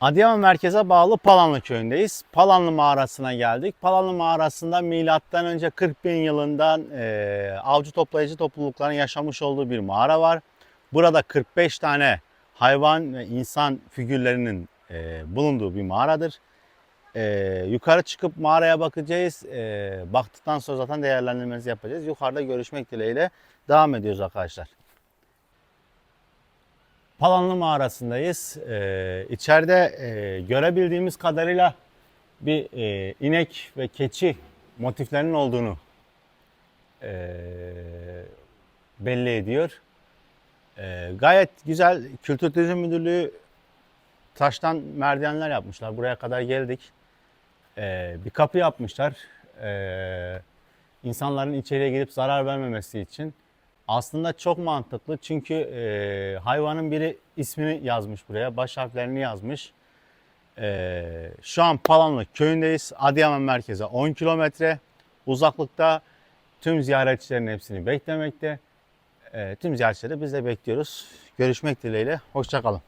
Adıyaman merkeze bağlı Palanlı köyündeyiz. Palanlı mağarasına geldik. Palanlı mağarasında milattan önce 40 bin yılından e, avcı toplayıcı toplulukların yaşamış olduğu bir mağara var. Burada 45 tane hayvan ve insan figürlerinin e, bulunduğu bir mağaradır. E, yukarı çıkıp mağaraya bakacağız. E, baktıktan sonra zaten değerlendirmemizi yapacağız. Yukarıda görüşmek dileğiyle devam ediyoruz arkadaşlar. Palanlı mağarasındayız. Ee, içeride e, görebildiğimiz kadarıyla bir e, inek ve keçi motiflerinin olduğunu e, belli ediyor. E, gayet güzel. Kültür Turizm Müdürlüğü taştan merdivenler yapmışlar. Buraya kadar geldik. E, bir kapı yapmışlar. E, insanların içeriye girip zarar vermemesi için. Aslında çok mantıklı çünkü e, hayvanın biri ismini yazmış buraya, baş harflerini yazmış. E, şu an Palanlı köyündeyiz. Adıyaman merkeze 10 kilometre uzaklıkta tüm ziyaretçilerin hepsini beklemekte. E, tüm ziyaretçileri biz de bekliyoruz. Görüşmek dileğiyle, hoşçakalın.